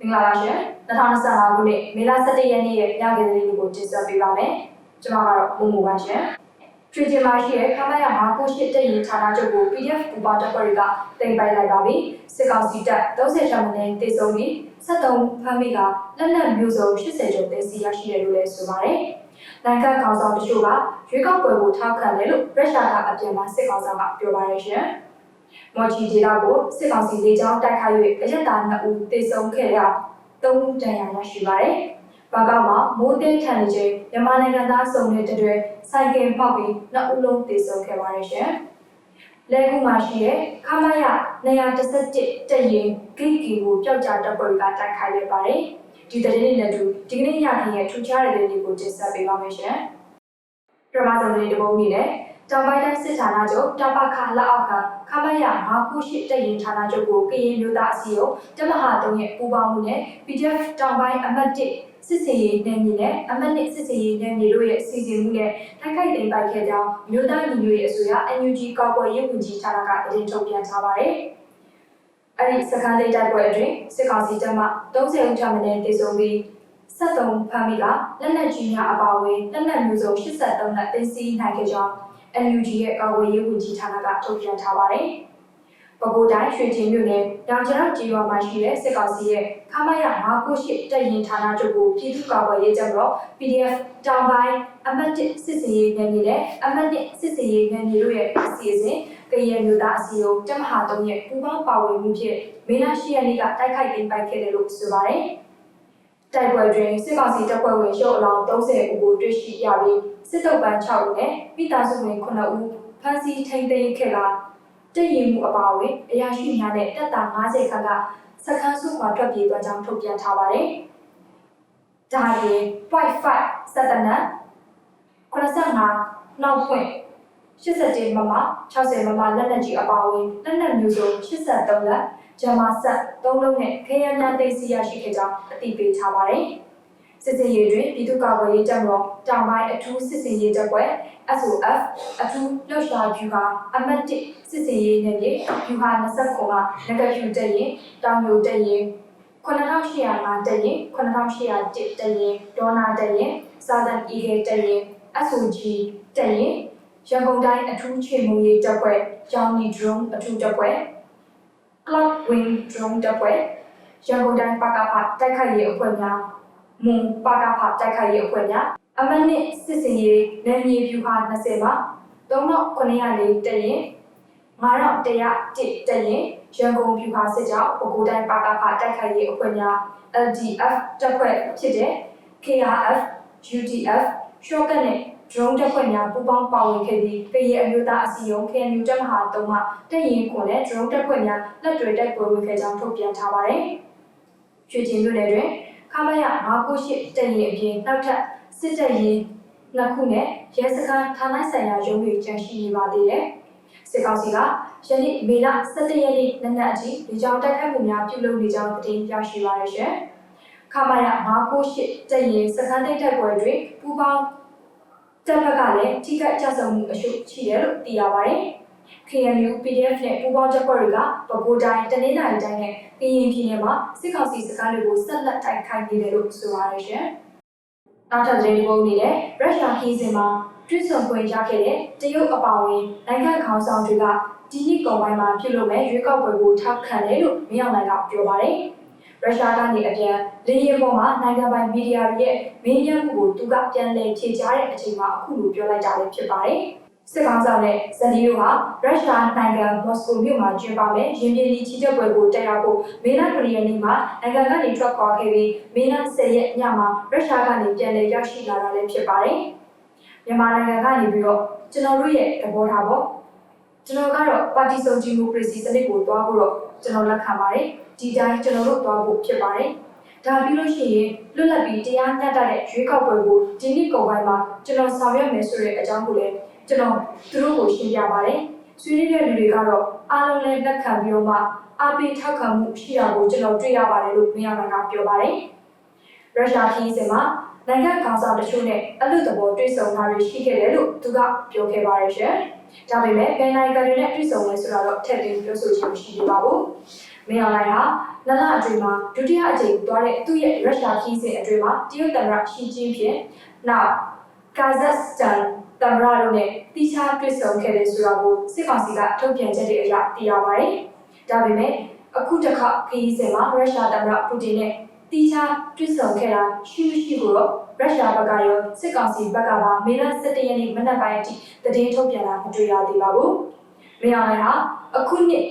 မင်္ဂလာပါရှင်2025ခုနှစ်မေလ17ရက်နေ့ရဲ့ညကလေးလေးကိုတင်ဆက်ပေးပါမယ်ကျွန်မကတော့မူမူပါရှင်ထွေချင်မှာရှိတဲ့ခမရ998တက်ရင်ဌာနချုပ်ကို PDF ပူပါတပ်ဖွဲ့တွေကတင်ပိုက်လိုက်ပါပြီစစ်ကောင်စီတပ်30ကျော်မင်းတေဆုံးပြီး73ဖမ်းမိကလက်နက်မျိုးစုံ80ကျော်တင်စီရရှိတယ်လို့လည်းဆိုပါတယ်နိုင်ငံခေါင်းဆောင်တချို့ကရွေးကောက်ပွဲကိုထောက်ခံတယ်လို့ရုရှားကအပြန်မှာစစ်ကောင်ဆောင်ကပြောပါတယ်ရှင် မော်ချီဒေတာကိုစစ်ကောင်စီလေကြောင်းတိုက်ခိုက်၍အရက်သား2ဦးတေဆုံးခဲ့ရသုံးဦးတန်ရာရရှိပါတယ်။ဘာကမှာမိုးသိထန်နေချိန်မြန်မာနိုင်ငံသားစုံတဲ့တဲ့ဆိုင်ကယ်ပေါက်ပြီးနှစ်ဦးလုံးတေဆုံးခဲ့ပါတယ်ရှင်။လဲခုမှာရှိတဲ့ခမရ217တက်ရင်ဂိတ်ကီကိုပျောက်ကြားတပ်ဖွဲ့ကတိုက်ခိုက်လိုက်ပါတယ်။ဒီတရင်နဲ့တူဒီကနေ့ရခင်ရဲ့ထူခြားတဲ့တဲ့တွေကိုတင်ဆက်ပေးပါမယ်ရှင်။ပထမဆုံးလေးတစ်ပုံအနေနဲ့တောင်ပိုင်းတိုင်းစစ်ဌာနချုပ်တပခလက်အောက်က ခမရ998တက်ရင်ဌာနချုပ်ကိုကရင်မျိုးသားအစည်းအရုံးတမဟာတုံးရဲ့ပူးပေါင်းမှုနဲ့ PDF တောင်ပိုင်းအမှတ်1စစ်စေးရေးနယ်မြေနဲ့အမှတ်2စစ်စေးရေးနယ်မြေတို့ရဲ့စီစဉ်မှုနဲ့ထိုက်ခိုက်တင်ပိုက်ခဲ့ကြောင်းမြို့သားညီညွတ်ရေးအစိုးရ NUG ကော်ပေါ်ရေးဝန်ကြီးဌာနကသတင်းထုတ်ပြန်ထားပါတယ်။အဲဒီစကန်လေးတိုက်ပွဲအတွင်းစစ်ကောင်စီတပ်မှ30ဦးထပ်မံတေဆုံးပြီး73ဖမ်းမိကလက်နက်ကြီးများအပါအဝင်လက်နက်မျိုးစုံ83လက်သိမ်းဆည်းနိုင်ခဲ့ကြောင်း NUG ရဲ့ကာကွယ်ရေးဝန်ကြီးဌာနကထုတ်ပြန်ထားပါတယ်။ပဲခူးတိုင်းရွှေကျင်မြို့နယ်ရောင်ကျရောက်ကြီးရွာမှာရှိတဲ့စစ်ကောင်စီရဲ့ခမရ998တပ်ရင်ဌာနချုပ်ကိုပြည်သူ့ကာကွယ်ရေးတပ်မတော် PDF တောင်ပိုင်းအမတ်1စစ်စေးရေးနယ်မြေနဲ့အမတ်1စစ်စေးရေးနယ်မြေတို့ရဲ့အစီအစဉ်ကရင်မျိုးသားအစည်းအရုံးတပ်မဟာ3ရဲ့ပူးပေါင်းပါဝင်မှုဖြင့်မေလ10ရက်နေ့ကတိုက်ခိုက်သိမ်းပိုက်ခဲ့တယ်လို့ဆိုပါတယ်။ တိုက်ပွဲတွင်စစ်ကောင်စီတပ်ဖွဲ့ဝင်ရုပ်အလောင်း30ဦးကိုတွေ့ရှိရပြီးစစ်တုပ်ပန်း6ဦးနဲ့မိသားစုဝင်9ဦးဖမ်းဆီးထိန်းသိမ်းခဲ့တာတည်ရင်မှုအပါအဝင်အရာရှိများနဲ့တပ်သား90ခန့်ကစခန်းစုခွာထွက်ပြေးသွားကြောင်းထုတ်ပြန်ထားပါတယ်။ဒါပြင် .5 စက်တနက်85နောက်ပွင့်81မမ60မမလက်နက်ကြီးအပါအဝင်လက်နက်မျိုးစုံ83လက် ဂျမာဆက်3လုံးနဲ့ခေယံများသိမ်းဆည်းရရှိခဲ့ကြောင်းအသိပေးထားပါတယ်။စစ်စင်ရေးတွင်ပြည်သူ့ကာကွယ်ရေးတပ်မတော်တောင်ပိုင်းအထူးစစ်စင်ရေးတပ်ဖွဲ့ SOF အထူးလှုပ်ရှားဖြူဟာအမတ်1စစ်စင်ရေးနယ်မြေဖြူဟာ29ကငကဖြူတက်ရင်တောင်ယိုတက်ရင်9805တက်ရင်9801တက်ရင်ဒေါနာတက်ရင်စာဒန်အီဂယ်တက်ရင် SOG တက်ရင်ရန်ကုန်တိုင်းအထူးချေမှုရေးတပ်ဖွဲ့ကျောင်းနီ drone အထူးတပ်ဖွဲ့ Cloud Wing drone တပ်ဖွဲ့ရန်ကုန်တိုင်းပကဖတိုက်ခိုက်ရေးအဖွဲ့များမွန်ပကဖတိုက်ခိုက်ရေးအဖွဲ့များအမနစ်စစ်စင်ရေးနယ်မြေဖြူဟာ20မှာ3904တက်ရင်9101တက်ရင်ရန်ကုန်ဖြူဟာစစ်ကြောင်းပဲခူးတိုင်းပကဖတိုက်ခိုက်ရေးအဖွဲ့များ LDF တပ်ဖွဲ့ဖြစ်တဲ့ KRF UDF ရှော့ကတ်နဲ့ drone တပ်ဖွဲ့များပူးပေါင်းပါဝင်ခဲ့ပြီးကရင်အမျိုးသားအစည်းအရုံး KNU တပ်မဟာ3မှတပ်ရင်ခွန်နဲ့ drone တပ်ဖွဲ့များလက်တွဲတိုက်ပွဲဝင်ခဲ့ကြောင်းထုတ်ပြန်ထားပါတယ်။ရွှေကျင်မြို့နယ်တွင်ခမရ998တပ်ရင်အပြင်နောက်ထပ်စစ်တပ်ရင်နှစ်ခုနဲ့ရဲစခန်းဌာနဆိုင်ရာရုံးတွေကျန်ရှိနေပါသေးတယ်။စစ်ကောင်စီကယနေ့မေလ17ရက်နေ့နနက်အထိဒီကြောင်တိုက်ခိုက်မှုများပြုလုပ်နေကြောင်းသတင်းရရှိပါရရှင်။ခမရ998တပ်ရင်စခန်းတိုက်တိုက်ပွဲတွင်ပူးပေါင်း တပ်ဖက်ကလည်းထိခိုက်ကြဆုံမှုအရှုပ်ရှိတယ်လို့သိရပါတယ်။ KNU PDF နဲ့ပူးပေါင်းတပ်ဖွဲ့တွေကပဲခူးတိုင်းတနင်္လာရီတိုင်းနဲ့ကရင်ပြည်နယ်မှာစစ်ကောင်စီစခန်းတွေကိုဆက်လက်တိုက်ခိုက်နေတယ်လို့ဆိုပါတယ်ရှင်။နောက်ထပ်သတင်းပုံအနေနဲ့ရုရှားခီးစဉ်မှာတွစ်ဆုံခွင့်ရခဲ့တဲ့တရုတ်အပါအဝင်နိုင်ငံခေါင်းဆောင်တွေကဒီနှစ်ကုန်ပိုင်းမှာပြုလုပ်မဲ့ရွေးကောက်ပွဲကိုထောက်ခံတယ်လို့မြောက်နိုင်ကပြောပါတယ်။ ရုရှားကနေအပြန်လေယာဉ်ပေါ်မှာနိုင်ငံပိုင်မီဒီယာတွေရဲ့မင်းမြတ်မှုကိုသူကပြန်လည်ဖြေကြားတဲ့အချိန်မှာအခုလိုပြောလိုက်တာလည်းဖြစ်ပါတယ်။စစ်ကောင်ဆောင်နဲ့ဇနီးတို့ဟာရုရှားနိုင်ငံမော်စကိုမြို့မှာကျင်းပမယ့်ရင်းပြည်လီချီချက်ပွဲကိုတက်ရောက်ဖို့မေလ9ရက်နေ့မှာနိုင်ငံကနေထွက်ခွာခဲ့ပြီးမေလ10ရက်ညမှာရုရှားကနေပြန်လည်ရောက်ရှိလာတာလည်းဖြစ်ပါတယ်။မြန်မာနိုင်ငံကနေပြီးတော့ကျွန်တော်တို့ရဲ့သဘောထားပေါ့ကျွန်တော်ကတော့ပါတီစုံဒီမိုကရေစီစနစ်ကိုတွားဖို့တော့ကျွန်တော်လက်ခံပါတယ်။ ဒီတိုင်းကျွန်တော်တို့တွားဖို့ဖြစ်ပါတယ်။ဒါပြီးလို့ရှိရင်လွတ်လပ်ပြီးတရားမျှတတဲ့ရွေးကောက်ပွဲကိုဒီနေ့ကုန်ပိုင်းမှာကျွန်တော်ဆောင်ရွက်မယ်ဆိုတဲ့အကြောင်းကိုလည်းကျွန်တော်သူတို့ကိုရှင်းပြပါတယ်။ဆွေးနွေးတဲ့လူတွေကတော့အားလုံးလည်းလက်ခံပြီးတော့မှအားပေးထောက်ခံမှုရှိတာကိုကျွန်တော်တွေ့ရပါတယ်လို့မင်းအောင်ကပြောပါတယ်။ရုရှားခီးစဉ်မှာနိုင်ငံကောင်ဆောင်တချို့နဲ့အလွတ်တဘောတွေ့ဆုံတာတွေရှိခဲ့တယ်လို့သူကပြောခဲ့ပါတယ်ရှင်။ဒါပေမဲ့ဘယ်နိုင်ငံတွေနဲ့တွေ့ဆုံလဲဆိုတာတော့ထည့်သွင်းပြောဆိုခြင်းမရှိသေးပါဘူး။ မင်းအောင်လှိုင်ဟာနလအတွင်းမှာဒုတိယအကြိမ်သွားတဲ့သူ့ရဲ့ရုရှားခီးစဉ်အတွင်းမှာတရုတ်သမ္မတရှီကျင်းဖြစ်နောက်ကာဇက်စတန်သမ္မတတို့နဲ့တိကျတွေ့ဆုံခဲ့တယ်ဆိုတာကိုစစ်ကောင်စီကထုတ်ပြန်ချက်တွေအရသိရပါတယ်။ဒါပေမဲ့အခုတစ်ခါခီးစဉ်မှာရုရှားသမ္မတပူတင်နဲ့တိကျတွေ့ဆုံခဲ့တာရှိမရှိကိုတော့ရုရှားဘက်ကရောစစ်ကောင်စီဘက်ကပါမေလ17ရက်နေ့မနက်ပိုင်းအထိသတင်းထုတ်ပြန်တာမတွေ့ရသေးပါဘူး။မင်းအောင်လှိုင်ဟာအခုနှစ်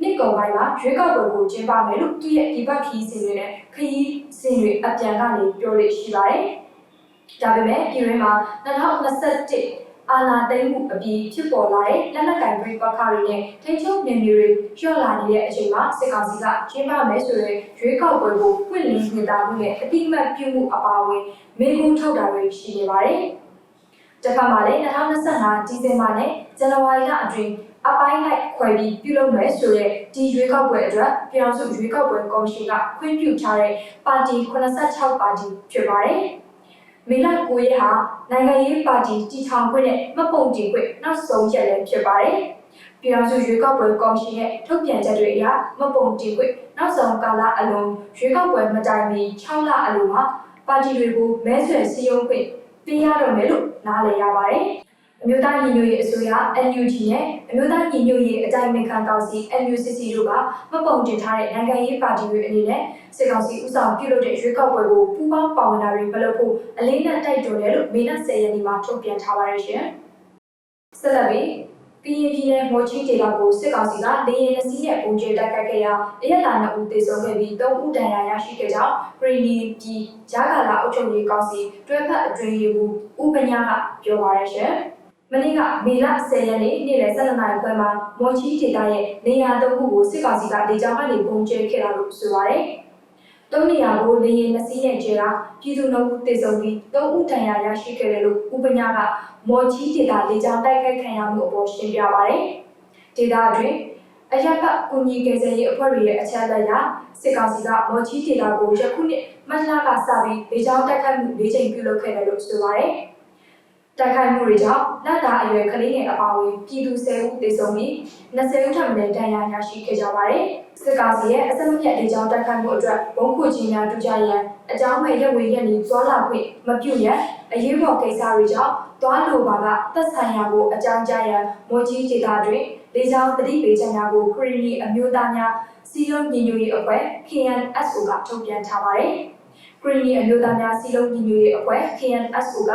နှစ်ကုန်ပိုင်းမှာရွေးကောက်ပွဲကိုကျင်းပမယ်လို့သူ့ရဲ့ဒီဘက်ခီးစဉ်တွေနဲ့ခီးစဉ်တွေအပြန်ကနေပြောလို့ရှိပါတယ်။ဒါပေမဲ့ပြည်တွင်းမှာ2021အာဏာသိမ်းမှုအပြီးဖြစ်ပေါ်လာတဲ့လက်နက်ကင်ပြည်ပခါတွေနဲ့ထိန်းချုပ်နေမျိုးတွေလျှော့လာနေတဲ့အချိန်မှာစစ်ကောင်စီကကျင်းပမယ်ဆိုတဲ့ရွေးကောက်ပွဲကိုပွင့်လင်းနေတာမှုနဲ့အတိအမှတ်ပြုမှုအပါအဝင်မေးခွန်းထုတ်တာတွေရှိနေပါတယ်။တစ်ခါမှလည်း2025ဒီဇင်ဘာနဲ့ဇန်နဝါရီလအတွင်း အပိုင်းလိုက်ခွဲပြီးပြုလုပ်မယ်ဆိုတဲ့ဒီရွေးကောက်ပွဲအတွက်ပြည်အောင်စုရွေးကောက်ပွဲကော်မရှင်ကခွင့်ပြုထားတဲ့ပါတီ86ပါတီဖြစ်ပါတယ်။မေလ9ရက်ဟာနိုင်ငံရေးပါတီတည်ထောင်ခွင့်နဲ့မပုံတင်ခွင့်နောက်ဆုံးရက်လည်းဖြစ်ပါတယ်။ပြည်အောင်စုရွေးကောက်ပွဲကော်မရှင်ရဲ့ထုတ်ပြန်ချက်တွေအရမပုံတင်ခွင့်နောက်ဆုံးကာလအလုံးရွေးကောက်ပွဲမတိုင်မီ6လအလိုမှာပါတီတွေကိုမဲဆွယ်စည်းရုံးခွင့်ပေးရတော့မယ်လို့နားလည်ရပါတယ်။ အမျိုးသားညီညွတ်ရေးအစိုးရ NUG နဲ့အမျိုးသားညီညွတ်ရေးအကြိုင်ပင်ခံကောင်စီ NUCC တို့ကမပုံတင်ထားတဲ့နိုင်ငံရေးပါတီတွေအနေနဲ့စစ်ကောင်စီဥဆောင်ပြုလုပ်တဲ့ရွေးကောက်ပွဲကိုပူးပေါင်းပါဝင်တာတွေမလုပ်ဖို့အလေးနက်တိုက်တွန်းတယ်လို့မေလ10ရက်နေ့မှာထုတ်ပြန်ထားပါတယ်ရှင်။ဆက်လက်ပြီးကရင်ပြည်နယ်မော်ချီဒေသကိုစစ်ကောင်စီကလေရင်နှစီးနဲ့ပုံကျဲတိုက်ခတ်ခဲ့ရာအရက်လာနှစ်ဦးသေဆုံးခဲ့ပြီး၃ဦးဒဏ်ရာရရှိခဲ့ကြောင်းပရီနီပြည်ဂျာကာလာအုပ်ချုပ်ရေးကောင်စီတွဲဖက်အတွင်းရေးမှူးဦးပညာကပြောပါရရှင်။ မနေ့ကမေလ10ရက်နေ့နေ့လယ်12နာရီခွဲမှာမော်ချီဒေတာရဲ့နေရာသုံးခုကိုစစ်ကောင်စီကဒေကြောင်းကနေပုံကျဲခဲ့တာလို့ဆိုပါတယ်။သုံးနေရာကိုလေရင်နှစီးနဲ့ကျဲတာပြည်သူနှုတ်တေဆုံပြီးသုံးဦးတန်ရာရရှိခဲ့တယ်လို့ဥပညာကမော်ချီဒေတာဒေကြောင်းတိုက်ခိုက်ခံရမှုအပေါ်ရှင်းပြပါတယ်။ဒေတာအတွင်းအရက်ဖတ်ကုညီကေစရေးအဖွဲ့တွေရဲ့အချက်အလက်အရစစ်ကောင်စီကမော်ချီဒေတာကိုယခုနှစ်မတ်လကစပြီးဒေကြောင်းတိုက်ခိုက်မှု၄ချိန်ပြုလုပ်ခဲ့တယ်လို့ဆိုပါတယ်။ တိုက်ခိုက်မှုတွေကြောင့်လက်တာအရွယ်ကလေးငယ်အပါအဝင်ပြည်သူ10ဦးသေဆုံးပြီး20ဦးထပ်မံဒဏ်ရာရရှိခဲ့ကြပါတယ်။စစ်ကောင်စီရဲ့အစမပြတ်ဒေကြောင်းတိုက်ခိုက်မှုအတွက်ဘုံခုချင်းများတူကြရန်အကြောင်းမဲ့ရက်ဝေရက်နေသွားလာခွင့်မပြုရန်အရေးပေါ်ကိစ္စတွေကြောင့်သွားလိုပါကသက်ဆိုင်ရာကိုအကြောင်းကြားရန်မော်ကြီးဒေတာတွင်ဒေကြောင်းတတိပေးချက်များကိုခရီနီအမျိုးသားများစီလုံးညီညွတ်ရေးအဖွဲ့ KNSO ကထုတ်ပြန်ထားပါတယ်။ခရီနီအမျိုးသားများစီလုံးညီညွတ်ရေးအဖွဲ့ KNSO က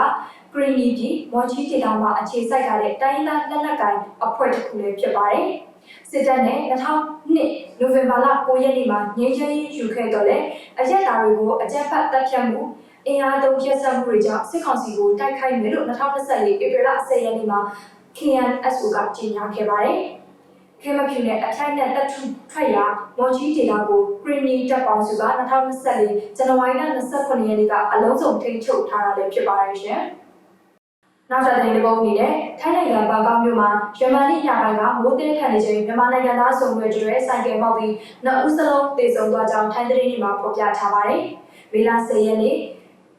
ဂရီနီပြည်မော်ချီဒေတာမှာအခြေစိုက်ထားတဲ့တိုင်းရင်းသားလက်နက်ကိုင်အဖွဲ့တစ်ခုလည်းဖြစ်ပါတယ်။စစ်တပ်နဲ့2002နိုဝင်ဘာလ9ရက်နေ့မှာငြိမ်းချမ်းရေးယူခဲ့တော့လေအရက်သားတွေကိုအကြမ်းဖက်တပ်ဖြတ်မှုအင်အားသုံးရက်စက်မှုတွေကြောင့်စစ်ကောင်စီကိုတိုက်ခိုက်မယ်လို့2024ဧပြီလ10ရက်နေ့မှာ KNSO ကကြေညာခဲ့ပါတယ်။ခဲမဖြူနဲ့အထိုက်နဲ့တပ်ထုထွက်ရာမော်ချီဒေတာကိုဂရီနီတပ်ပေါင်းစုက2024ဇန်နဝါရီလ29ရက်နေ့ကအလုံးစုံထိန်းချုပ်ထားတာလည်းဖြစ်ပါတယ်ရှင်။ နောက်ထပ်တဲ့ပုံအနေနဲ့ထိုင်းနိုင်ငံဘန်ကောက်မြို့မှာယမန်နေ့ညပိုင်းကမိုးသေးခံနေချိန်မြန်မာနိုင်ငံသားစုံတွေတွဲဆိုင်ကယ်မောက်ပြီးနှစ်ဦးစလုံးတေဆုံးသွားကြောင်းထိုင်းသတင်းတွေမှာဖော်ပြထားပါတယ်။မေလ10ရက်နေ့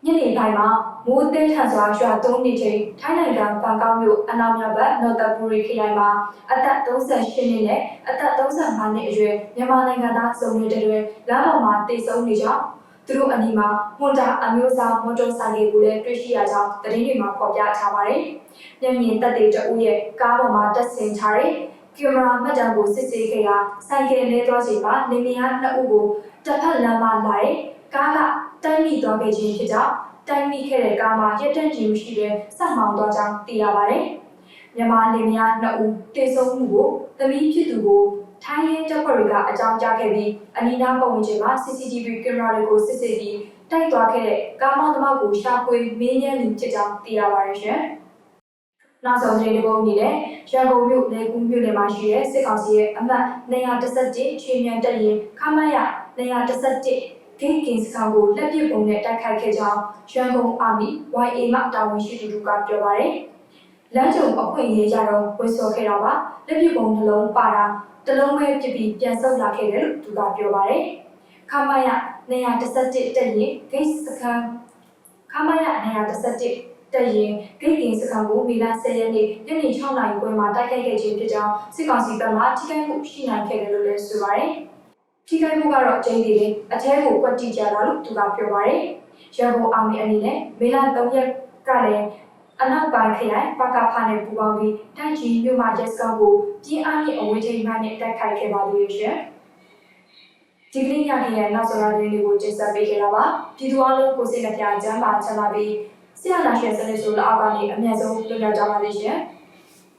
ညနေပိုင်းမှာမိုးသေးထန်စွာရွာသွန်းနေချိန်ထိုင်းနိုင်ငံဘန်ကောက်မြို့အနောက်မြောက်ဘက်နော်တပူရီခရိုင်မှာအသက်38နှစ်နဲ့အသက်35နှစ်အရွယ်မြန်မာနိုင်ငံသားစုံတွေတွဲလမ်းပေါ်မှာတေဆုံးနေကြောင်း သူတို့အနီးမှာဟွန်ဒါအမျိုးအစားမော်တော်ဆိုင်ကယ်ကိုလည်းတွေ့ရှိရကြောင်းသတင်းတွေမှာဖော်ပြထားပါတယ်။ညဉ့်ညင်တက်တဲ့တအူးရဲ့ကားပေါ်မှာတက်ဆင်ထားတဲ့ကင်မရာမှတ်တမ်းကိုစစ်ဆေးခဲ့ရာဆိုင်ကယ်လဲသွားချိန်မှာနေမယားနှစ်ဦးကိုတစ်ဖက်လမ်းမှာလာတဲ့ကားကတိုက်မိသွားခဲ့ခြင်းဖြစ်ကြောင်းတိုက်မိခဲ့တဲ့ကားမှာရက်တန့်ခြင်းမရှိဘဲဆက်မောင်းသွားကြောင်းသိရပါတယ်။မြန်မာနေမယားနှစ်ဦးတေဆုံးမှုကိုသမီးဖြစ်သူကို ထိုင်းရဲတပ်ဖွဲ့တွေကအကြောင်းကြားခဲ့ပြီးအနီးနားပတ်ဝန်းကျင်မှာ CCTV ကင်မရာတွေကိုစစ်ဆေးပြီးတိုက်သွားခဲ့တဲ့ကားမောင်းသမားကိုရှာဖွေမင်းညမ်းလူဖြစ်ကြောင်းသိရပါတယ်ရှင်။နောက်ဆုံးသတင်းတစ်ပုဒ်အနေနဲ့ရန်ကုန်မြို့လေကူးမြို့နယ်မှာရှိတဲ့စစ်ကောင်စီရဲ့အမှတ်211ချွေမြန်တက်ရင်ခမရ211ဂိတ်ကင်စကောင်ကိုလက်ပစ်ပုံနဲ့တိုက်ခိုက်ခဲ့ကြောင်းရန်ကုန်အာမီ YA မှတာဝန်ရှိသူတို့ကပြောပါတယ်။ လမ်းကြုံအခွင့်အရေးကြတော့ဝစ်စော်ခဲ့တာပါလက်ပစ်ပုံတစ်လုံးပါတာတလုံးပဲဖြစ်ပြီးပြန်ဆုတ်လာခဲ့တယ်လို့သူကပြောပါတယ်။ခမရ211တက်ရင်ဂိတ်စကန်ခမရ211တက်ရင်ဂိတ်ကင်စကန်ကိုမီလာ10ရက်နေ့ညနေ6နာရီခွဲမှာတိုက်ခိုက်ခဲ့ခြင်းဖြစ်ကြောင်းစစ်ကောင်စီဘက်မှထိခိုက်မှုရှိနိုင်ခဲ့တယ်လို့လည်းဆိုပါတယ်။ထိခိုက်မှုကတော့ကျင်းသေးတယ်အထဲကိုကွက်တိကြတာလို့သူကပြောပါတယ်ရန်ကုန်အောင်မီအနေနဲ့မေလ3ရက်ကလည်း အနောက်ပိုင်းခရိုင်ပကဖာနဲ့ပူးပေါင်းပြီးတိုက်ကြီးမြို့မှာရက်စကောက်ကိုပြင်းအားဖြင့်အဝေးထိန်မှနဲ့တိုက်ခိုက်ခဲ့ပါသေးတယ်ရှင်ဒီကနေ့ညခရိုင်နောက်ဆုံးရတဲ့လေးကိုကျင်းပပေးခဲ့တာပါပြည်သူအလုံးကိုစိတ်နှပြချမ်းသာချမ်းသာပြီးဆရာနာရှင်စနစ်ဆိုလက်အောက်ကနေအမြတ်ဆုံးလွတ်မြောက်ကြပါလိမ့်ရှင်